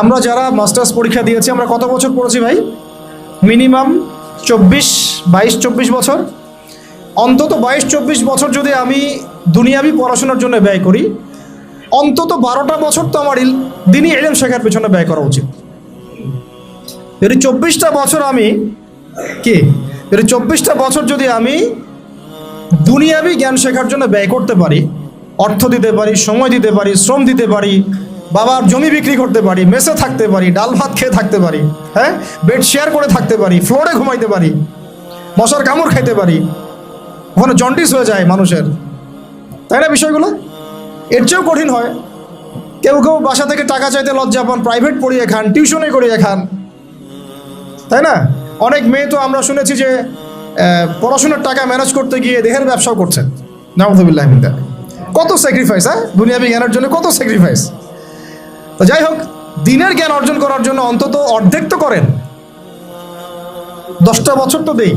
আমরা যারা মাস্টার্স পরীক্ষা দিয়েছি, আমরা কত বছর পড়েছি ভাই? মিনিমাম চব্বিশ, বাইশ, চব্বিশ বছর। অন্তত বাইশ, চব্বিশ বছর যদি আমি দুনিয়াবি পড়াশোনার জন্য ব্যয় করি, অন্তত বারোটা বছর তো আমার দিনই এলেম শেখার পেছনে ব্যয় করা উচিত। যদি চব্বিশটা বছর আমি কি? যদি চব্বিশটা বছর যদি আমি দুনিয়াবি জ্ঞান শেখার জন্য ব্যয় করতে পারি, অর্থ দিতে পারি, সময় দিতে পারি, শ্রম দিতে পারি বাবার জমি বিক্রি করতে পারি, মেসে থাকতে পারি, ডাল ভাত খেয়ে থাকতে পারি হ্যাঁ? বেড শেয়ার করে থাকতে পারি ফ্লোরে ঘুমাইতে পারি, মশার কামড় খাইতে পারি। ওখানে জন্ডিস হয়ে যায় মানুষের। তাই না বিষয়গুলো? এর চেয়েও কঠিন হয়। কেউ কেউ বাসা থেকে টাকা চাইতে লজ্জা পান প্রাইভেট পড়িয়ে খান টিউশনে করিয়ে খান। তাই না? অনেক মেয়ে তো আমরা শুনেছি যে পড়াশোনার টাকা ম্যানেজ করতে গিয়ে দেহের ব্যবসাও করছেন নামদুবিল্লাহ কত স্যাক্রিফাইস হ্যাঁ? দুনিয়াবি জ্ঞানের জন্য কত স্যাক্রিফাইস তো যাই হোক, দিনের জ্ঞান অর্জন করার জন্য অন্তত অর্ধেক তো করেন। দশটা বছর তো দেই।